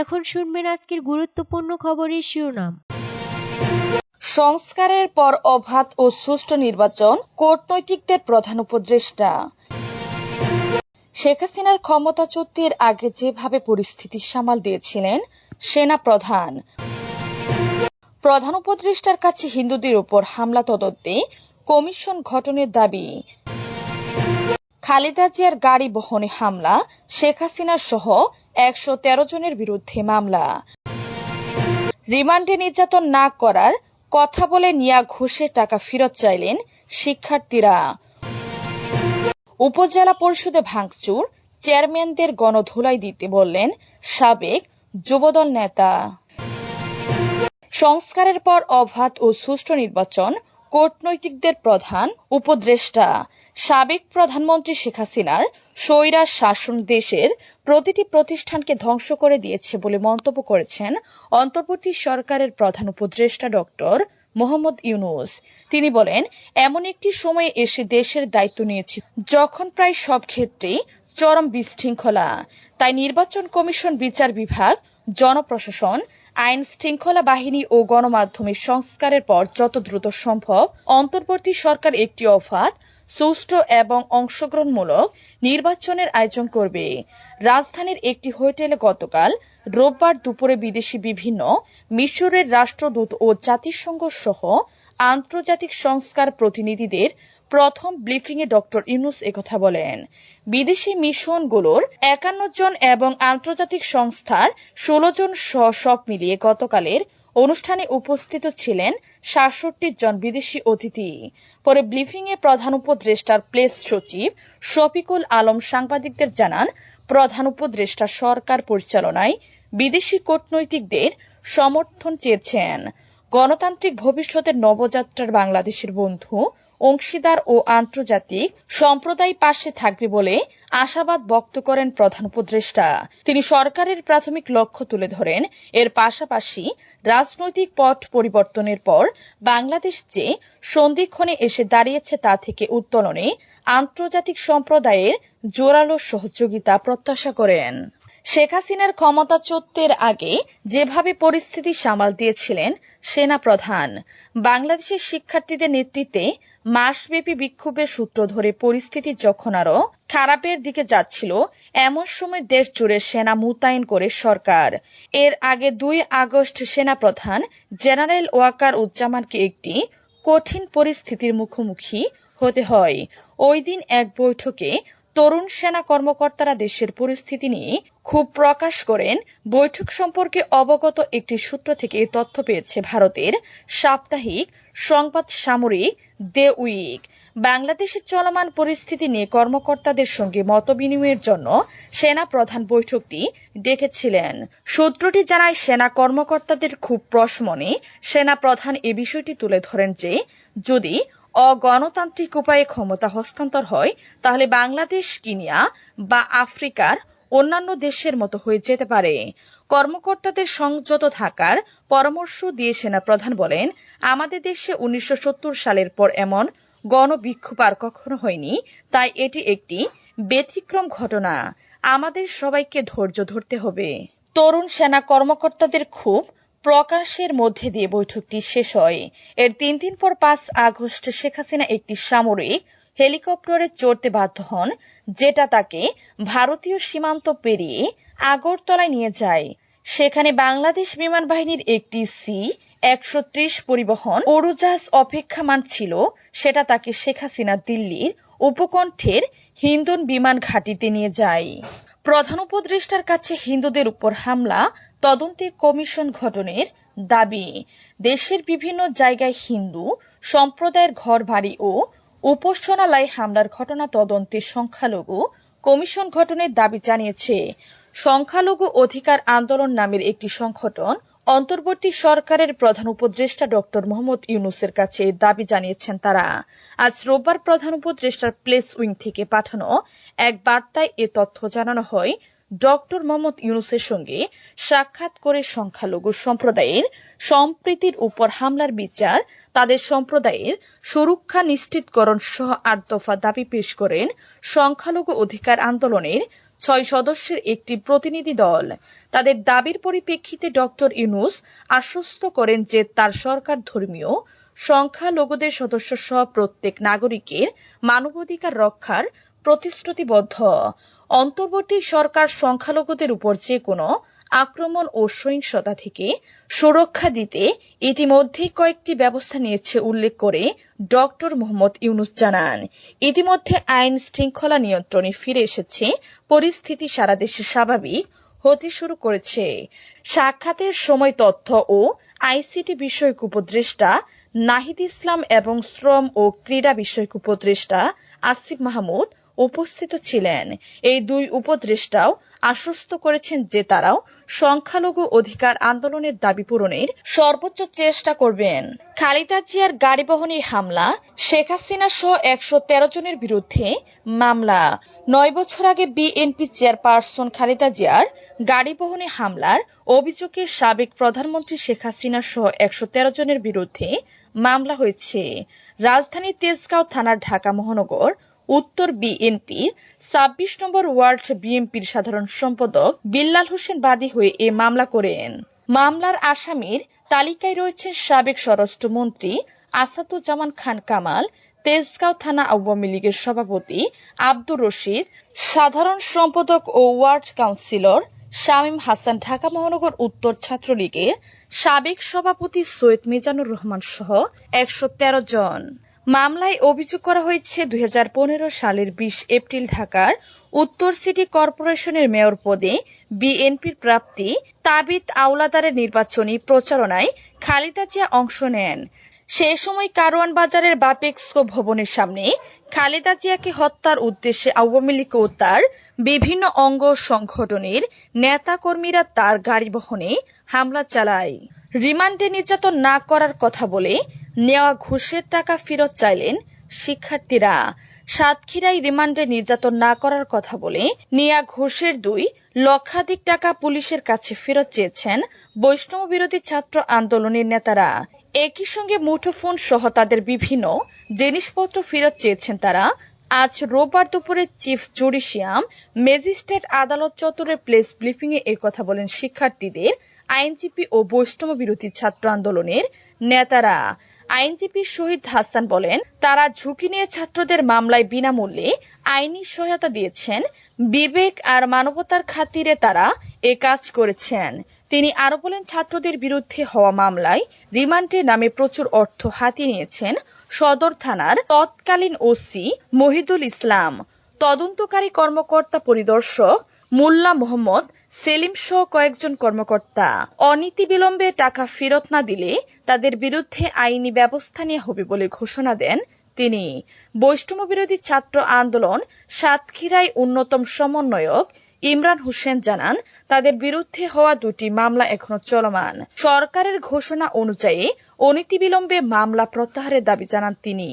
এখন শুনবেন আজকের গুরুত্বপূর্ণ খবরের শিরোনাম। সংস্কারের পর অবাধ ও সুষ্ঠু নির্বাচন কূটনৈতিকদের প্রধান উপদেষ্টা। শেখ হাসিনার ক্ষমতাচ্যুতির আগে যেভাবে পরিস্থিতি সামাল দিয়েছিলেন, সেনা প্রধান। প্রধান উপদেষ্টার কাছে হিন্দুদের উপর হামলা তদন্তে কমিশন গঠনের দাবি। খালেদা জিয়ার গাড়ি বহনে হামলা, শেখ হাসিনা সহ একশো তেরো জনের বিরুদ্ধে মামলা। রিমান্ডে নির্যাতন না করার কথা বলে নিয়া ঘুষের টাকা ফেরত চাইলেন শিক্ষার্থীরা। উপজেলা পরিষদে ভাঙচুর, চেয়ারম্যানদের গণধুলাই দিতে বললেন সাবেক যুবদল নেতা। সংস্কারের পর অবাধ ও সুষ্ঠু নির্বাচন কূটনৈতিকদের প্রধান উপদেষ্টা। সাবেক প্রধানমন্ত্রী শেখ হাসিনার স্বৈরাজ শাসন দেশের প্রতিটি প্রতিষ্ঠানকে ধ্বংস করে দিয়েছে বলে মন্তব্য করেছেন অন্তর্বর্তী সরকারের প্রধান উপদেষ্টা ডক্টর মোহাম্মদ ইউনুস। তিনি বলেন, এমন একটি সময়ে এসে দেশের দায়িত্ব নিয়েছি যখন প্রায় সব ক্ষেত্রেই চরম বিশৃঙ্খলা। তাই নির্বাচন কমিশন বিচার বিভাগ, জনপ্রশাসন আইন শৃঙ্খলা বাহিনী ও গণমাধ্যমের সংস্কারের পর যত দ্রুত সম্ভব অন্তর্বর্তী সরকার একটি অফাত সুষ্ঠু এবং অংশগ্রহণমূলক নির্বাচনের আয়োজন করবে। রাজধানীর একটি হোটেলে গতকাল রোববার দুপুরে বিদেশি বিভিন্ন, মিশরের রাষ্ট্রদূত ও জাতিসংঘ সহ আন্তর্জাতিক সংস্কার প্রতিনিধিদের প্রথম ব্রিফিংয়ে ডক্টর ইউনুস একথা বলেন। বিদেশি মিশনগুলোর একান্ন জন এবং আন্তর্জাতিক সংস্থার ষোলো জন সব মিলিয়ে গতকালের অনুষ্ঠানে উপস্থিত ছিলেন সাতষট্টি জন বিদেশি অতিথি। পরে ব্রিফিংয়ে প্রধান উপদেষ্টার প্লেস সচিব শফিকুল আলম সাংবাদিকদের জানান, প্রধান উপদেষ্টা সরকার পরিচালনায় বিদেশি কূটনৈতিকদের সমর্থন চেয়েছেন। গণতান্ত্রিক ভবিষ্যতের নবযাত্রার বাংলাদেশের বন্ধু অংশীদার ও আন্তর্জাতিক সম্প্রদায় পাশে থাকবে বলে আশাবাদ ব্যক্ত করেন প্রধান উপদেষ্টা। তিনি সরকারের প্রাথমিক লক্ষ্য তুলে ধরেন। এর পাশাপাশি রাজনৈতিক পট পরিবর্তনের পর বাংলাদেশ যে সন্ধিক্ষণে এসে দাঁড়িয়েছে তা থেকে উত্তোলনে আন্তর্জাতিক সম্প্রদায়ের জোরালো সহযোগিতা প্রত্যাশা করেন। শেখ হাসিনার ক্ষমতাচ্যুতের আগে যেভাবে পরিস্থিতি সামাল দিয়েছিলেন সেনা প্রধান বাংলাদেশের শিক্ষার্থীদের নেতৃত্বে মাসব্যাপী বিক্ষোভের সূত্র ধরে পরিস্থিতি যখন আরও খারাপের দিকে যাচ্ছিল, এমন সময় দেশ জুড়ে সেনা মোতায়েন করে সরকার। এর আগে দুই আগস্ট সেনা প্রধান জেনারেল ওয়াকার উজ্জামানকে একটি কঠিন পরিস্থিতির মুখোমুখি হতে হয়। ওই দিন এক বৈঠকে তরুণ সেনা কর্মকর্তারা দেশের পরিস্থিতি নিয়ে খুব প্রকাশ করেন। বৈঠক সম্পর্কে অবগত একটি সূত্র থেকে তথ্য পেয়েছে ভারতের সাপ্তাহিক সংবাদ সামরিক দে উইক। বাংলাদেশের চলমান পরিস্থিতি নিয়ে কর্মকর্তাদের সঙ্গে মতবিনিময়ের জন্য সেনা প্রধান বৈঠকটি ডেকেছিলেন। সূত্রটি জানায়, সেনা কর্মকর্তাদের খুব প্রশমনে সেনা প্রধান এ বিষয়টি তুলে ধরেন যে, যদি অগণতান্ত্রিক উপায়ে ক্ষমতা হস্তান্তর হয়, তাহলে বাংলাদেশ কিনিয়া বা আফ্রিকার অন্যান্য দেশের মতো হয়ে যেতে পারে। কর্মকর্তাদের সংযত থাকার পরামর্শ দিয়ে সেনা প্রধান বলেন, আমাদের দেশে উনিশশো সত্তর সালের পর এমন গণবিক্ষোভ আর কখনো হয়নি, তাই এটি একটি ব্যতিক্রম ঘটনা। আমাদের সবাইকে ধৈর্য ধরতে হবে। তরুণ সেনা কর্মকর্তাদের খুব প্রকাশের মধ্যে দিয়ে বৈঠকটি শেষ হয়। এর তিন দিন পর পাঁচ আগস্ট শেখ হাসিনা একটি সামরিক হেলিকপ্টারে চড়তে বাধ্য হন, যেটা তাকে ভারতীয় সীমান্ত পেরিয়ে আগরতলায় নিয়ে যায়। সেখানে বাংলাদেশ বিমান বাহিনীর একটি সি একশো ত্রিশ পরিবহন উড়োজাহাজ অপেক্ষামান ছিল, সেটা তাকে শেখ হাসিনা দিল্লির উপকণ্ঠের হিন্দন বিমান ঘাঁটিতে নিয়ে যায়। প্রধান উপদেষ্টার কাছে হিন্দুদের উপর হামলা, তদন্তে কমিশন গঠনের দাবি। দেশের বিভিন্ন জায়গায় হিন্দু, সম্প্রদায়ের ঘর বাড়ি ও উপসনালয় হামলার ঘটনা তদন্তে সংখ্যালঘু কমিশন গঠনের দাবি জানিয়েছে। সংখ্যালঘু অধিকার আন্দোলন নামের একটি সংগঠন অন্তর্বর্তী সরকারের প্রধান উপদেষ্টা ডক্টর মোহাম্মদ ইউনুসের কাছে দাবি জানিয়েছেন তারা। আজ রোববার প্রধান উপদেষ্টার প্লেস উইং থেকে পাঠানো এক বার্তায় এ তথ্য জানানো হয়, ডক্টর মোহাম্মদ ইউনুসের সঙ্গে সাক্ষাৎ করে সংখ্যালঘু সম্প্রদায়ের সম্প্রীতির উপর হামলার বিচার, তাদের সম্প্রদায়ের সুরক্ষা নিশ্চিতকরণ সহ আট দফা দাবি পেশ করেন সংখ্যালঘু অধিকার আন্দোলনের ছয় সদস্যের একটি প্রতিনিধি দল। তাদের দাবির পরিপ্রেক্ষিতে ডক্টর ইউনুস আশ্বস্ত করেন যে তার সরকার ধর্মীয়, সংখ্যালঘুদের সদস্য সহ প্রত্যেক নাগরিকের মানবাধিকার রক্ষার প্রতিশ্রুতিবদ্ধ। অন্তর্বর্তী সরকার সংখ্যালঘুদের উপর যে কোনো আক্রমণ ও সহিংসতা থেকে সুরক্ষা দিতে ইতিমধ্যেই কয়েকটি ব্যবস্থা নিয়েছে উল্লেখ করে ডক্টর মোহাম্মদ ইউনুস জানান। ইতিমধ্যে আইন শৃঙ্খলা নিয়ন্ত্রণে ফিরে এসেছে, পরিস্থিতি সারা দেশে স্বাভাবিক হতে শুরু করেছে। সাক্ষাতের সময় তথ্য ও আইসিটি বিষয়ক উপদেষ্টা নাহিদ ইসলাম এবং শ্রম ও ক্রীড়া বিষয়ক উপদেষ্টা আসিফ মাহমুদ উপস্থিত ছিলেন। এই দুই উপদেষ্টাও আশ্বস্ত করেছেন যে তারাও সংখ্যালঘু অধিকার আন্দোলনের দাবি পূরণের সর্বোচ্চ চেষ্টা করবেন। খালিদা জিয়ার গাড়িবহনী হামলা, শেখ হাসিনা সহ একশো তেরো জনের বিরুদ্ধে মামলা। নয় বছর আগে বিএনপি চেয়ারপারসন খালেদা জিয়ার গাড়িবহনে হামলার অভিযোগে সাবেক প্রধানমন্ত্রী শেখ হাসিনা সহ একশো তেরো জনের বিরুদ্ধে মামলা হয়েছে। রাজধানী তেজগাঁও থানার ঢাকা মহানগর উত্তর বিএনপি, ছাব্বিশ নম্বর ওয়ার্ড বিএনপির সাধারণ সম্পাদক বিল্লাল হোসেন বাদী হয়ে এ মামলা করেন। মামলার আসামির তালিকায় রয়েছেন সাবেক স্বরাষ্ট্রমন্ত্রী আসাদুজ্জামান খান কামাল, তেজগাঁও থানা আওয়ামী লীগের সভাপতি আব্দুর রশিদ, সাধারণ সম্পাদক ও ওয়ার্ড কাউন্সিলর শামীম হাসান ঢাকা মহানগর উত্তর ছাত্রলীগের সাবেক সভাপতি সৈয়দ মিজানুর রহমান সহ একশো তেরো জন। মামলায় অভিযোগ করা হয়েছে দুই হাজার পনেরো সালের বিশ এপ্রিল ঢাকার উত্তর সিটি কর্পোরেশনের মেয়র পদে বিএনপির প্রাপ্তি তাবিত আওলাদারের নির্বাচনী প্রচারণায় খালিদা জিয়া অংশ নেন। সে সময় কারওয়ান বাজারের বাপেক্সকো ভবনের সামনে খালেদা জিয়াকে হত্যার উদ্দেশ্যে আওয়ামী লীগ ও তার বিভিন্ন অঙ্গ সংগঠনের নেতাকর্মীরা তার গাড়ি বহনে হামলা চালায়। রিমান্ডে নির্যাতন না করার কথা বলে নেওয়া ঘুষের টাকা ফেরত চাইলেন শিক্ষার্থীরা। সাতক্ষীরায় রিমান্ডে নির্যাতন না করার কথা বলে নেয়া ঘোষের দুই লক্ষাধিক টাকা পুলিশের কাছে ফেরত চেয়েছেন বৈষ্ণব বিরোধী ছাত্র আন্দোলনের নেতারা। একই সঙ্গে মুঠোফোন সহ তাদের বিভিন্ন জিনিসপত্র ফেরত চেয়েছেন তারা। আজ রোববার দুপুরে চিফ জুডিশিয়াম ম্যাজিস্ট্রেট আদালত চত্বরে প্লেস ব্রিফিং এ কথা বলেন শিক্ষার্থীদের, আইনজীবী ও বৈষ্ণব বিরোধী ছাত্র আন্দোলনের নেতারা। আইনজীবী শহীদ হাসান বলেন, তারা ঝুঁকি নিয়ে ছাত্রদের মামলায় বিনামূল্যে আইনি সহায়তা দিয়েছেন। বিবেক আর মানবতার খাতিরে তারা এ কাজ করেছেন। তিনি আরও বলেন, ছাত্রদের বিরুদ্ধে হওয়া মামলায় রিমান্ডে নামে প্রচুর অর্থ হাতিয়ে নিয়েছেন সদর থানার তৎকালীন ওসি মহিদুল ইসলাম। তদন্তকারী কর্মকর্তা পরিদর্শক মোল্লা মোহাম্মদ সেলিম সহ কয়েকজন কর্মকর্তা। অনীতি বিলম্বে টাকা ফেরত না দিলে তাদের বিরুদ্ধে আইনি ব্যবস্থা নেওয়া হবে বলে ঘোষণা দেন তিনি। বৈষ্ণব বিরোধী ছাত্র আন্দোলন সাতক্ষীরায় অন্যতম সমন্বয়ক ইমরান হোসেন জানান, তাদের বিরুদ্ধে হওয়া দুটি মামলা এখনও চলমান। সরকারের ঘোষণা অনুযায়ী অনীতিবিলম্বে মামলা প্রত্যাহারের দাবি জানান তিনি।